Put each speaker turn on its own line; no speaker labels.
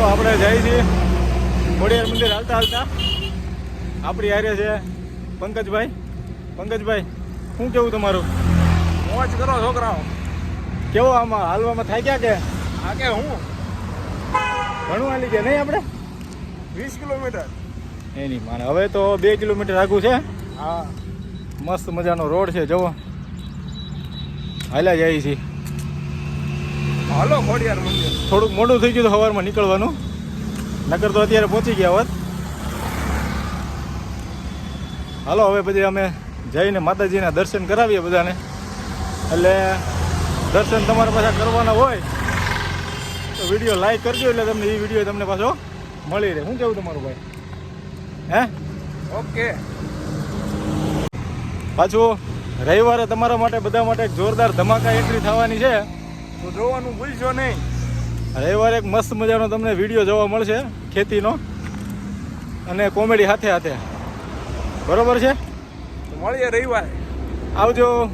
હાલો આપણે જઈએ છીએ. ખોડિયાર મંદિર હાલતા હાલતા. આપણી હારે છે પંકજભાઈ. પંકજભાઈ શું કેવું તમારું?
મોજ કરો છોકરાઓ.
કેવો આમાં હાલવામાં થાય ક્યાં કે?
આ કે હું?
ઘણું હાલી ગયા નહીં આપણે?
વીસ કિલોમીટર.
એની માને. હવે તો બે કિલોમીટર આગું છે.
હા.
મસ્ત મજાનો રોડ છે જવો હાલ્યા જાય છે
હાલો ખોડિયાર મંદિર.
થોડુંક મોડું થઈ ગયું તો સવારમાં નીકળવાનું. નકર તો અત્યારે પહોંચી ગયા હોત. હાલો હવે પછી અમે જઈને માતાજીના દર્શન કરાવીએ બધાને. એટલે દર્શન તમારા પાછા કરવાના હોય તો વીડિયો લાઈક કરજો એટલે તમને એ વીડિયો તમને પાછો મળી રહે. શું કેવું તમારું ભાઈ? હે?
ઓકે.
પાછું રવિવારે તમારા માટે બધા માટે એક જોરદાર ધમાકા એન્ટ્રી થવાની છે.
તો જોવાનું ભૂલશો નહીં.
રવિવારે એક મસ્ત મજાનો તમને વીડિયો જોવા મળશે ખેતીનો. અને કોમેડી સાથે સાથે બરોબર છે?
મળીએ રવિવારે.
આવજો.